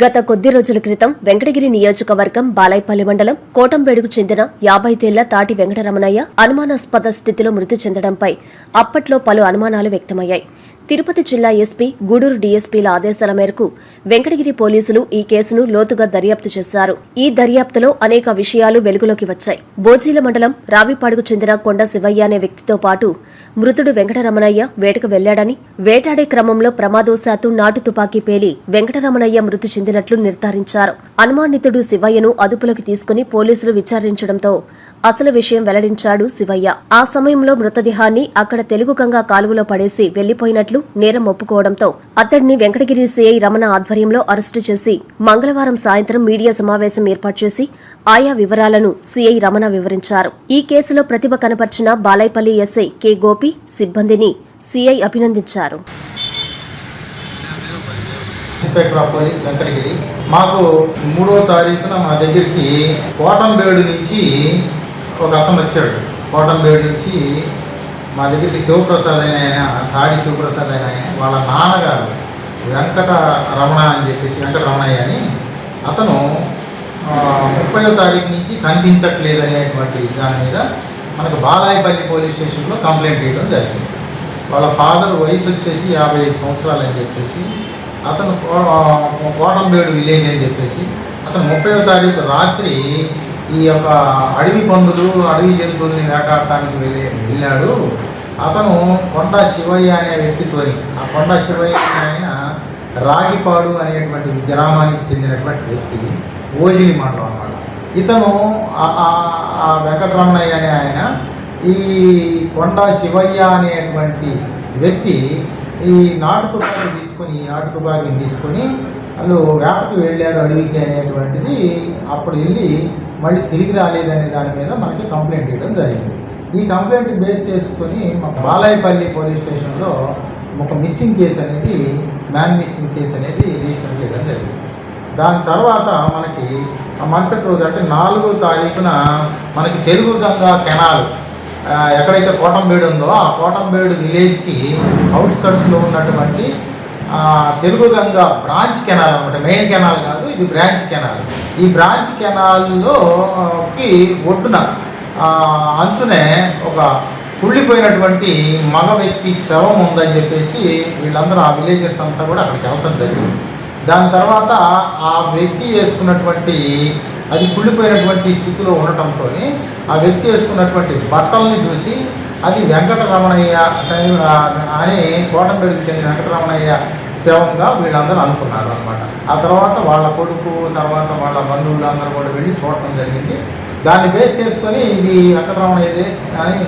గత కొద్ది రోజుల క్రితం వెంకటగిరి నియోజకవర్గం బాలైపల్లి మండలం కోటంబేడుకు చెందిన యాభైతేళ్ళ తాటి వెంకటరమణయ్య అనుమానాస్పద స్థితిలో మృతి చెందడంపై అప్పట్లో పలు అనుమానాలు వ్యక్తమయ్యాయి. తిరుపతి జిల్లా ఎస్పీ గూడూరు డీఎస్పీల ఆదేశాల మేరకు వెంకటగిరి పోలీసులు ఈ కేసును లోతుగా దర్యాప్తు చేశారు. ఈ దర్యాప్తులో అనేక విషయాలు వెలుగులోకి వచ్చాయి. బోజీల మండలం రావిపాడుకు చెందిన కొండ శివయ్య అనే వ్యక్తితో పాటు మృతుడు వెంకటరమణయ్య వేటకు వెళ్ళాడని వేటాడే క్రమంలో ప్రమాదవశాత్తు నాటు తుపాకీ పేలి వెంకటరమణయ్య మృతి చెందినట్లు నిర్ధారించారు. అనుమానితుడు శివయ్యను అదుపులోకి తీసుకుని పోలీసులు విచారించడంతో అసలు విషయం వెల్లడించాడు శివయ్య. ఆ సమయంలో మృతదేహాన్ని అక్కడ తెలుగుగంగా కాలువలో పడేసి వెళ్ళిపోయినట్లు నేరం ఒప్పుకోవడంతో అతడిని వెంకటగిరి సిఐ రమణ ఆధ్వర్యంలో అరెస్టు చేసి మంగళవారం సాయంత్రం మీడియా సమావేశం ఏర్పాటు చేసి ఆయా వివరాలను సిఐ రమణ వివరించారు. ఈ కేసులో ప్రతిభ కనపర్చిన బాలైపల్లి ఎస్ఐ కె గోపి సిబ్బందిని సిఐ అభినందించారు. ఇన్స్పెక్టర్ ఆఫ్ పోలీస్ వెంకటగిరి మాకు మూడో తారీఖున మా దగ్గరికి కోటంబేడు నుంచి ఒక అతను వచ్చాడు. కోటంబేడు నుంచి మా దగ్గరికి శివప్రసాద్ అయిన ఆయన తాడి శివప్రసాద్ అయిన ఆయన వాళ్ళ నాన్నగారు వెంకట రమణ అని చెప్పేసి వెంకట రమణయ్య అని అతను ముప్పయో తారీఖు నుంచి కనిపించట్లేదు అనేటువంటి దాని మీద మనకు బాలాయపల్లి పోలీస్ స్టేషన్లో కంప్లైంట్ చేయడం జరిగింది. వాళ్ళ ఫాదర్ వయసు వచ్చేసి యాభై ఐదు సంవత్సరాలు అని చెప్పేసి అతను కోటంబేడు విలేజ్ అని చెప్పేసి అతను ముప్పయో తారీఖు రాత్రి ఈ యొక్క అడవి పందులు అడవి జంతువుల్ని వేటాడటానికి వెళ్ళి వెళ్ళాడు. అతను కొండ శివయ్య అనే వ్యక్తితోని ఆ కొండ శివయ్య అనే ఆయన రాగిపాడు అనేటువంటి గ్రామానికి చెందినటువంటి వ్యక్తి ఓజిలి మండలం అన్నమాట ఇతను ఆ- వెంకటరమణయ్య అనే ఆయన ఈ కొండ శివయ్య అనేటువంటి వ్యక్తి ఈ నాటు తుపాకి తీసుకొని ఈ నాటు తుపాకిని తీసుకొని వాళ్ళు వేటకు వెళ్ళారు అడవికి అనేటువంటిది అప్పుడు వెళ్ళి మళ్ళీ తిరిగి రాలేదనే దాని మీద మనకి కంప్లైంట్ ఇవ్వడం జరిగింది. ఈ కంప్లైంట్ బేస్ చేసుకొని మా బాలాయపల్లి పోలీస్ స్టేషన్లో ఒక మిస్సింగ్ కేసు అనేది మ్యాన్ మిస్సింగ్ కేసు అనేది రిజిస్టర్ చేయడం జరిగింది. దాని తర్వాత మనకి ఆ మరుసటి రోజు అంటే నాలుగో తారీఖున మనకి తెలుగు గంగా కెనాల్ ఎక్కడైతే కోటంబేడు ఉందో ఆ కోటంబేడు విలేజ్కి అవుట్స్కట్స్లో ఉన్నటువంటి తెలుగు గంగ బ్రాంచ్ కెనాల్ అనమాట మెయిన్ కెనాల్ కాదు ఇది బ్రాంచ్ కెనాల్. ఈ బ్రాంచ్ కెనాల్లోకి ఒడ్డున అంచునే ఒక కుళ్ళిపోయినటువంటి మగ వ్యక్తి శవం ఉందని చెప్పేసి వీళ్ళందరూ ఆ విలేజర్స్ అంతా కూడా అక్కడికి వెళ్ళటం జరిగింది. దాని తర్వాత ఆ వ్యక్తి వేసుకున్నటువంటి అది కుళ్ళిపోయినటువంటి స్థితిలో ఉండటంతో ఆ వ్యక్తి వేసుకున్నటువంటి బట్టల్ని చూసి అది వెంకటరమణయ్య అని కోటంబేడికి చెందిన వెంకటరమణయ్య శవంగా వీళ్ళందరూ అనుకున్నారు అనమాట ఆ తర్వాత వాళ్ళ కొడుకు తర్వాత వాళ్ళ బంధువులు అందరూ కూడా వెళ్ళి చూడటం జరిగింది. దాన్ని బేస్ చేసుకొని ఇది వెంకటరమణయ్యదే అని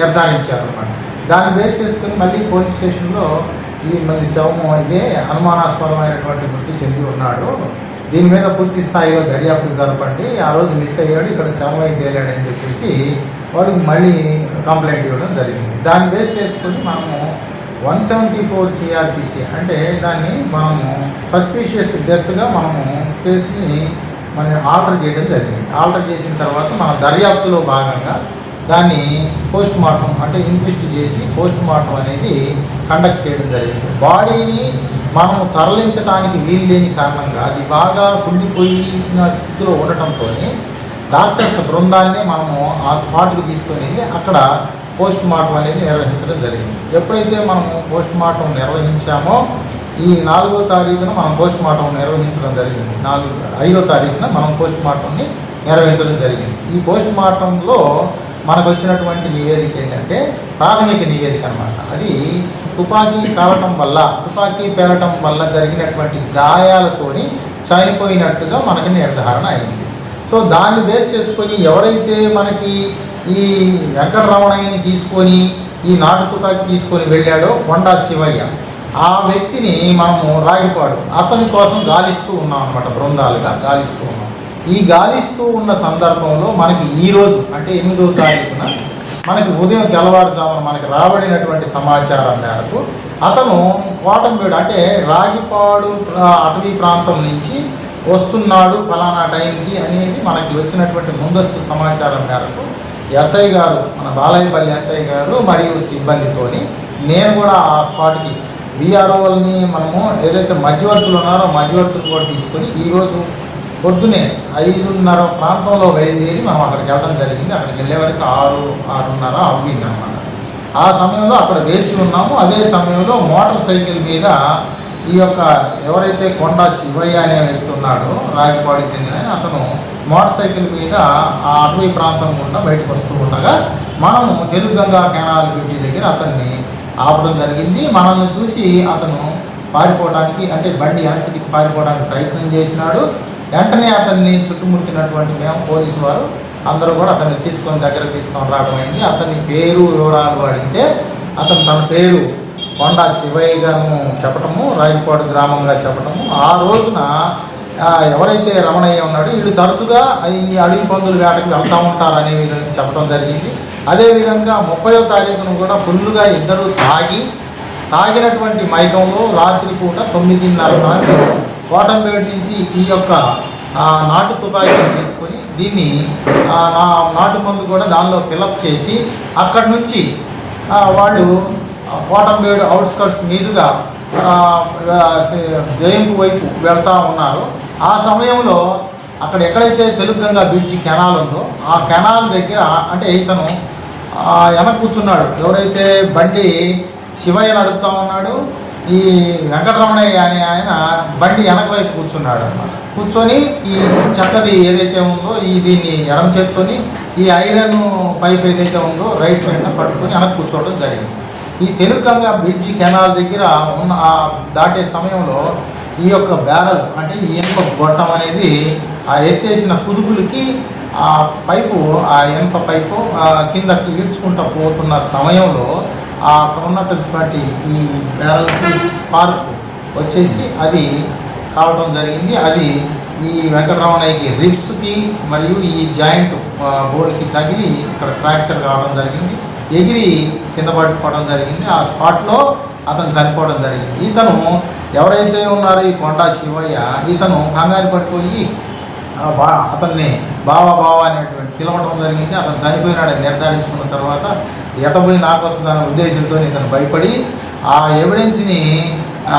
నిర్ధారించారు అనమాట దాన్ని బేస్ చేసుకొని మళ్ళీ పోలీస్ స్టేషన్లో ఈ మంది శవము అయితే అనుమానాస్పదమైనటువంటి మృతి చెంది ఉన్నాడు. దీని మీద పూర్తి స్థాయిలో దర్యాప్తు జరపండి. ఆ రోజు మిస్ అయ్యాడు. ఇక్కడ శవం అయితే తేలాడని చెప్పేసి వాడికి మళ్ళీ కంప్లైంట్ ఇవ్వడం జరిగింది. దాన్ని బేస్ చేసుకొని మనము వన్ సెవెంటీ ఫోర్ సిఆర్పిసి అంటే దాన్ని మనము సస్పీషియస్ డెత్గా మనము కేసుని మనం ఆర్డర్ చేయడం జరిగింది. ఆర్డర్ చేసిన తర్వాత మన దర్యాప్తులో భాగంగా దాన్ని పోస్ట్ మార్టం అంటే ఇన్క్విస్ట్ చేసి పోస్ట్ మార్టం అనేది కండక్ట్ చేయడం జరిగింది. బాడీని మనం తరలించడానికి వీలు లేని కారణంగా అది బాగా కుళ్ళిపోయిన స్థితిలో ఉండటంతో డాక్టర్స్ బృందాన్ని మనము ఆ స్పాట్కి తీసుకొని వెళ్ళి అక్కడ పోస్ట్ మార్టం అనేది నిర్వహించడం జరిగింది. ఎప్పుడైతే మనము పోస్ట్ మార్టం నిర్వహించామో ఈ నాలుగో తారీఖున మనం పోస్ట్ మార్టం నిర్వహించడం జరిగింది. నాలుగు ఐదో తారీఖున మనం పోస్ట్ మార్టంని నిర్వహించడం జరిగింది. ఈ పోస్ట్ మార్టంలో మనకు వచ్చినటువంటి నివేదిక ఏంటంటే ప్రాథమిక నివేదిక అనమాట అది తుపాకీ కాలటం వల్ల తుపాకీ పేలటం వల్ల జరిగినటువంటి గాయాలతోని చనిపోయినట్టుగా మనకి నిర్ధారణ అయింది. సో దాన్ని బేస్ చేసుకొని ఎవరైతే మనకి ఈ వెంకటరమణయ్యని తీసుకొని ఈ నాటు తుపాకీ తీసుకొని వెళ్ళాడో కొండా శివయ్య ఆ వ్యక్తిని మనము రాగిపాడు. అతని కోసం గాలిస్తూ ఉన్నాం అనమాట బృందాలుగా గాలిస్తూ ఉన్నాం. ఈ గాలిస్తూ ఉన్న సందర్భంలో మనకి ఈరోజు అంటే ఎనిమిదో తారీఖున మనకి ఉదయం తెల్లవారుజామున మనకి రాబడినటువంటి సమాచారం మేరకు అతను కోటంబేడు అంటే రాగిపాడు అటవీ ప్రాంతం నుంచి వస్తున్నాడు ఫలానా టైంకి అనేది మనకి వచ్చినటువంటి ముందస్తు సమాచారం మేరకు ఎస్ఐ గారు మన బాలయ్యపల్లి ఎస్ఐ గారు మరియు సిబ్బందితోని నేను కూడా ఆ స్పాట్కి విఆర్ఓల్ని మనము ఏదైతే మధ్యవర్తులు ఉన్నారో మధ్యవర్తులు కూడా తీసుకొని ఈరోజు పొద్దునే ఐదున్నర ప్రాంతంలో బయలుదేరి మనం అక్కడికి వెళ్ళడం జరిగింది. అక్కడికి వెళ్ళే వరకు ఆరు ఆరున్నర అవుతుంది అనమాట ఆ సమయంలో అక్కడ వేచి ఉన్నాము. అదే సమయంలో మోటార్ సైకిల్ మీద ఈ యొక్క ఎవరైతే కొండ శివయ్య అనే వ్యక్తి ఉన్నాడో రాయపాడికి చెందిన అతను మోటార్ సైకిల్ మీద ఆ అటవీ ప్రాంతం గుండా బయటకు వస్తూ ఉండగా మనము తెలుగంగా కెనాల్ బ్రిడ్జి దగ్గర అతన్ని ఆపడం జరిగింది. మనల్ని చూసి అతను పారిపోవడానికి అంటే బండి వెనక్కి పారిపోవడానికి ప్రయత్నం చేసినాడు. వెంటనే అతన్ని చుట్టుముట్టినటువంటి మేము పోలీసు వారు అందరూ కూడా అతన్ని తీసుకొని దగ్గరకు తీసుకొని రావడం అయింది. అతని పేరు వివరాలు అడిగితే అతను తన పేరు కొండా శివయ్యగాను చెప్పటము రాయపాడు గ్రామంగా చెప్పటము. ఆ రోజున ఎవరైతే రమణయ్య ఉన్నాడో వీళ్ళు తరచుగా ఈ అడవి పందుల వేటకి వెళ్తూ ఉంటారు అనే విధంగా చెప్పడం జరిగింది. అదేవిధంగా ముప్పయో తారీఖున కూడా ఫుల్గా ఇద్దరు తాగి తాగినటువంటి మైకంలో రాత్రి పూట తొమ్మిదిన్నర కోటంపేట నుంచి ఈ యొక్క నాటు తుపాకీని తీసుకొని దీన్ని నా నాటు మందు కూడా దానిలో ఫిలప్ చేసి అక్కడి నుంచి వాళ్ళు ఆ, కోటంబేడు అవుట్స్కట్స్ మీదుగా జయంపు వైపు వెళ్తూ ఉన్నారు. ఆ సమయంలో అక్కడ ఎక్కడైతే తెలుగంగా బీచ్ కెనాల్ ఉందో ఆ కెనాల్ దగ్గర అంటే ఇతను వెనక కూర్చున్నాడు. ఎవరైతే బండి శివయ్య నడుపుతా ఉన్నాడు ఈ వెంకటరమణయ్య అని ఆయన బండి వెనక వైపు కూర్చున్నాడు అనమాట కూర్చొని ఈ చెక్కది ఏదైతే ఉందో ఈ దీన్ని ఎడం చేత్తోని ఈ ఐరన్ పైప్ ఏదైతే ఉందో రైట్ సైడ్న పట్టుకొని వెనక కూర్చోవడం జరిగింది. ఈ తెలుగంగా బ్రిడ్జి కెనాల్ దగ్గర ఉన్న ఆ దాటే సమయంలో ఈ యొక్క బ్యారల్ అంటే ఈ ఇనుప గొట్టం అనేది ఆ ఎత్తేసిన కుదుపులకి ఆ పైపు ఆ ఇనుప పైపు ఆ కిందకి ఈడ్చుకుంటూ పోతున్న సమయంలో ఆ అక్కడ ఉన్నటువంటి ఈ బ్యారల్కి స్పార్క్ వచ్చేసి అది కావడం జరిగింది. అది ఈ వెంకటరమణయ్యకి రిబ్స్కి మరియు ఈ జాయింట్ బోర్డుకి తగిలి ఇక్కడ ఫ్రాక్చర్ కావడం జరిగింది. ఎగిరి కింద పడిపోవడం జరిగింది. ఆ స్పాట్లో అతను చనిపోవడం జరిగింది. ఇతను ఎవరైతే ఉన్నారో ఈ కొండా శివయ్య ఇతను కంగారు పడిపోయి బా అతన్ని బావా బావా అనేటువంటి పిలవడం జరిగింది. అతను చనిపోయినాడని నిర్ధారించుకున్న తర్వాత ఎటపోయి నాకు వస్తుందనే ఉద్దేశంతో ఇతను భయపడి ఆ ఎవిడెన్స్ని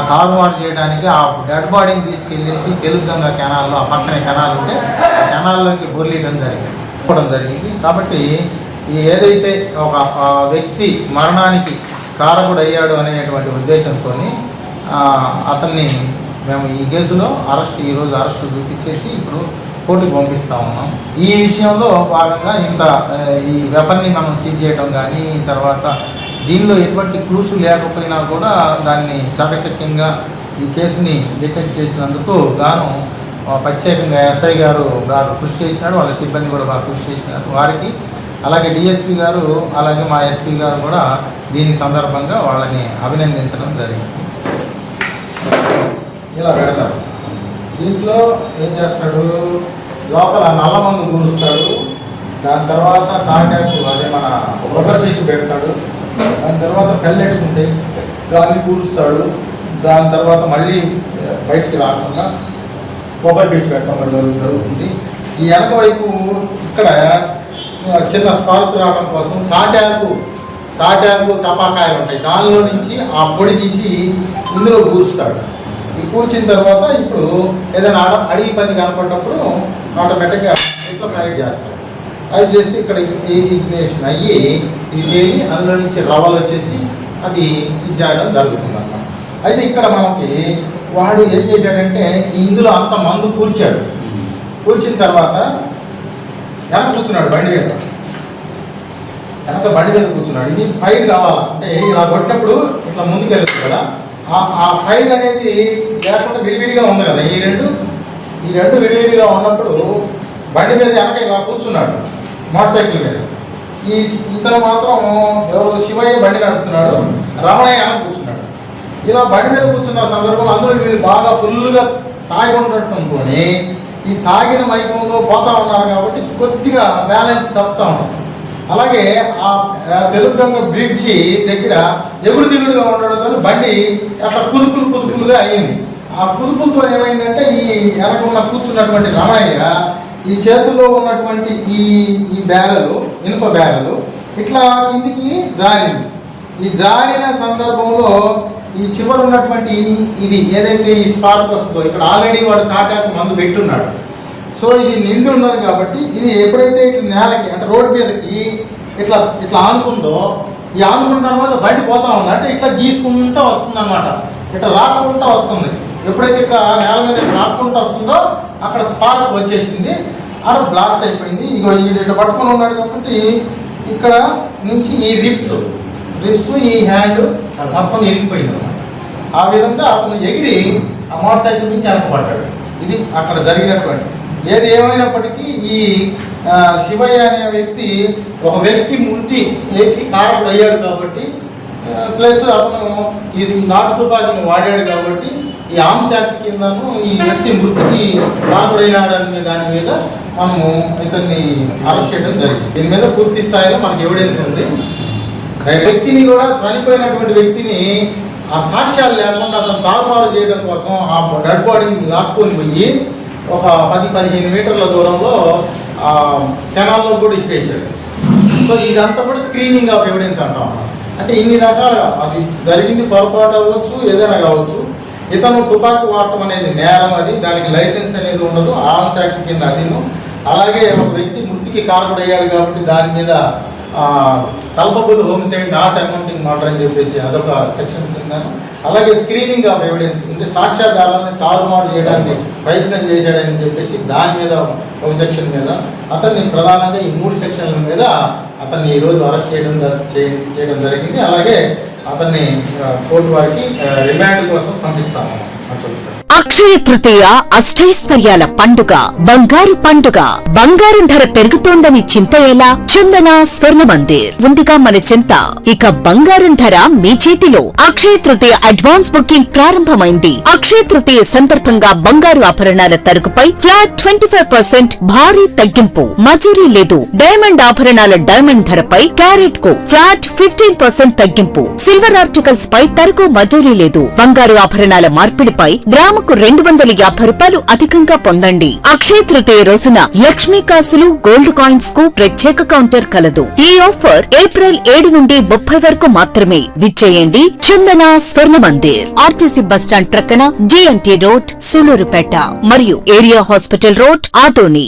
తారుమారు చేయడానికి ఆ డెడ్ బాడీని తీసుకెళ్ళేసి తెలుగంగా కెనాల్లో ఆ పక్కనే కెనాల్ ఉంటే ఆ కెనాల్లోకి బొర్లీయడం జరిగింది. ఇవ్వడం జరిగింది. కాబట్టి ఈ ఏదైతే ఒక వ్యక్తి మరణానికి కారకుడు అయ్యాడు అనేటువంటి ఉద్దేశంతో అతన్ని మేము ఈ కేసులో అరెస్ట్ ఈరోజు అరెస్ట్ చూపించేసి ఇప్పుడు కోర్టుకు పంపిస్తా ఉన్నాం. ఈ విషయంలో భాగంగా ఇంత ఈ వెపన్ని మనం సీజ్ చేయడం కానీ తర్వాత దీనిలో ఎటువంటి క్లూస్ లేకపోయినా కూడా దాన్ని చాకచక్యంగా ఈ కేసుని డిటెక్ట్ చేసినందుకు గాను ప్రత్యేకంగా ఎస్ఐ గారు బాగా కృషి చేసినాడు వాళ్ళ సిబ్బంది కూడా బాగా కృషి చేసినారు. వారికి అలాగే డిఎస్పి గారు అలాగే మా ఎస్పీ గారు కూడా దీని సందర్భంగా వాళ్ళని అభినందించడం జరిగింది. ఇలా పెడతారు. దీంట్లో ఏం చేస్తాడు? లోపల నల్లమందు మందు దాని తర్వాత కాంటాక్ట్ అదే మన రబ్బర్ తీసి పెడతాడు. దాని తర్వాత పెల్లెట్స్ ఉంటాయి. దాన్ని కూరుస్తాడు. దాని తర్వాత మళ్ళీ బయటికి రాకుండా కొబ్బరి పీచు పెట్టడం జరుగుతుంది. ఈ వెనక వైపు ఇక్కడ చిన్న స్పార్క్ రావడం కోసం తాటాకు తాటాకు టపాకాయలు ఉంటాయి. దానిలో నుంచి ఆ పొడి తీసి ఇందులో కూరుస్తాడు. ఈ కూర్చిన తర్వాత ఇప్పుడు ఏదైనా అడవి పని కనపడినప్పుడు ఆటోమేటిక్గా ఇట్లా ఫ్రై చేస్తారు. అది చేస్తే ఇక్కడ ఇగ్నేషన్ అయ్యి ఇది తేలి అందులో నుంచి రవ్వలు వచ్చేసి అది ఇచ్చేయడం జరుగుతుంది అన్నమాట అయితే ఇక్కడ మనకి వాడు ఏం చేశాడంటే ఇందులో అంత మందు కూర్చాడు. కూర్చిన తర్వాత వెనక కూర్చున్నాడు బండి మీద. వెనక బండి మీద కూర్చున్నాడు. ఇది ఫైర్ కావాలా అంటే ఇలా కొట్టినప్పుడు ఇట్లా ముందుకెళ్ళదు కదా. ఆ- ఆ ఫైర్ అనేది లేకుండా విడివిడిగా ఉంది కదా ఈ రెండు? ఈ రెండు విడివిడిగా ఉన్నప్పుడు బండి మీద వెనక ఇలా కూర్చున్నాడు మోటార్ సైకిల్ మీద. ఈ ఇతను మాత్రం ఎవరు శివయ్య బండి నడుపుతున్నాడు రమణయ్య వెనక కూర్చున్నాడు. ఇలా బండి మీద కూర్చున్న సందర్భంలో అందరూ వీళ్ళు బాగా ఫుల్గా తాగి ఉండటంతో ఈ తాగిన మైకంలో పోతా ఉన్నారు కాబట్టి కొద్దిగా బ్యాలెన్స్ తప్పుతా ఉంటుంది అలాగే ఆ తెలుగు బ్రిడ్జి దగ్గర ఎగుడు దిగుడుగా ఉండడంతో బండి అట్లా కుదుపులు కుదుపులుగా అయ్యింది ఆ కుదుపులతో ఏమైందంటే ఈ వెనక ఉన్న కూర్చున్నటువంటి రమణయ్య ఈ చేతుల్లో ఉన్నటువంటి ఈ ఈ బ్యారలు ఇనుప బ్యారలు ఇట్లా కిందికి జారింది. ఈ జారిన సందర్భంలో ఈ చివరి ఉన్నటువంటి ఇది ఏదైతే ఈ స్పార్క్ వస్తుందో ఇక్కడ ఆల్రెడీ వాడు తాటాకు మందు పెట్టున్నాడు. సో ఇది నిండి ఉన్నది కాబట్టి ఇది ఎప్పుడైతే ఇట్లా నేలకి అంటే రోడ్ మీదకి ఇట్లా ఇట్లా ఆనుకుందో ఈ ఆనుకున్న తర్వాత బయట పోతా ఉంది. అంటే ఇట్లా గీసుకుంటూ వస్తుంది అనమాట ఇట్లా రాకుండా వస్తుంది. ఎప్పుడైతే ఇట్లా నేల మీద ఇట్లా వస్తుందో అక్కడ స్పార్క్ వచ్చేసింది. అక్కడ బ్లాస్ట్ అయిపోయింది. ఇగో ఇటు పట్టుకొని ఉన్నాడు కాబట్టి ఇక్కడ నుంచి ఈ రిప్స్ రిప్స్ ఈ హ్యాండ్ మొత్తం ఎగిరిపోయింది అనమాట ఆ విధంగా అతను ఎగిరి ఆ మోటార్ సైకిల్ నుంచి వెనకపడ్డాడు ఇది అక్కడ జరిగినటువంటి. ఏది ఏమైనప్పటికీ ఈ శివయ్య అనే వ్యక్తి ఒక వ్యక్తి మృతి ఏకి కారకుడు అయ్యాడు కాబట్టి ప్లస్ అతను ఇది నాటు తుపాకీని వాడాడు కాబట్టి ఈ ఆర్మ్స్ యాక్ట్ కిందను ఈ వ్యక్తి మృతికి కారకుడైనాడనే దాని మీద మనము ఇతన్ని అరెస్ట్ చేయడం జరిగింది. దీని మీద పూర్తి స్థాయిలో మనకి ఎవిడెన్స్ ఉంది. వ్యక్తిని కూడా చనిపోయినటువంటి వ్యక్తిని ఆ సాక్ష్యాలు లేకుండా అతను తారుమారు చేయడం కోసం ఆ డెడ్ బాడీని లాక్కొని పోయి ఒక పది పదిహేను మీటర్ల దూరంలో ఆ కెనాల్లో కూడా ఇసిరేసాడు సో ఇదంతా కూడా స్క్రీనింగ్ ఆఫ్ ఎవిడెన్స్ అంటాం అంటే ఇన్ని రకాలుగా అది జరిగింది పొరపాటు అవ్వచ్చు ఏదైనా కావచ్చు ఇతను తుపాకు వాడటం అనేది నేరం అది దానికి లైసెన్స్ అనేది ఉండదు ఆర్మ్స్ యాక్ట్ కింద అదిను. అలాగే ఒక వ్యక్తి మృతికి కారకుడయ్యాడు కాబట్టి దాని మీద culpable homicide not amounting murder అని చెప్పేసి అదొక సెక్షన్ కింద. అలాగే స్క్రీనింగ్ ఆఫ్ ఎవిడెన్స్ అంటే సాక్ష్యాధారాలను తారుమారు చేయడానికి ప్రయత్నం చేశాడని చెప్పేసి దాని మీద ఒక సెక్షన్ మీద అతన్ని ప్రధానంగా ఈ మూడు సెక్షన్ల మీద అతన్ని ఈరోజు అరెస్ట్ చేయడం చేయడం జరిగింది. అలాగే అతన్ని కోర్టు వారికి రిమాండ్ కోసం పంపిస్తాము. అక్షయ తృతీయ అష్టైశ్వర్యాల పండుగ బంగారు పండుగ. బంగారం ధర పెరుగుతోందని చింత ఎలా? చందన స్వర్ణ మందిర్. ఉందిగా మన చింత. ఇక బంగారం ధర మీ చేతిలో. అక్షయ తృతీయ అడ్వాన్స్ బుకింగ్ ప్రారంభమైంది. అక్షయ తృతీయ సందర్భంగా బంగారు ఆభరణాల తరుగుపై ఫ్లాట్ ట్వంటీ ఫైవ్ పర్సెంట్ భారీ తగ్గింపు. మజూరీ లేదు. డైమండ్ ఆభరణాల డైమండ్ ధరపై క్యారెట్కు ఫ్లాట్ ఫిఫ్టీన్ పర్సెంట్ తగ్గింపు. సిల్వర్ ఆర్టికల్స్ పై తరకు మజూరీ లేదు. బంగారు ఆభరణాల మార్పిడిపై గ్రాముకు రెండు వందల యాభై రూపాయలు అధికంగా పొందండి. అక్షయ తృతీయ రోజున లక్ష్మీ కాసులు గోల్డ్ కాయిన్స్కు ప్రత్యేక కౌంటర్ కలదు. ఈ ఆఫర్ ఏప్రిల్ ఏడు నుండి ముప్పై వరకు మాత్రమే. విచ్చేయండి Chandana Swarna Mandir. RTC bus stand ప్రక్కన జేఎన్టీ రోడ్ సూలూరుపేట. మరియు ఏరియా హాస్పిటల్ రోడ్ ఆటోని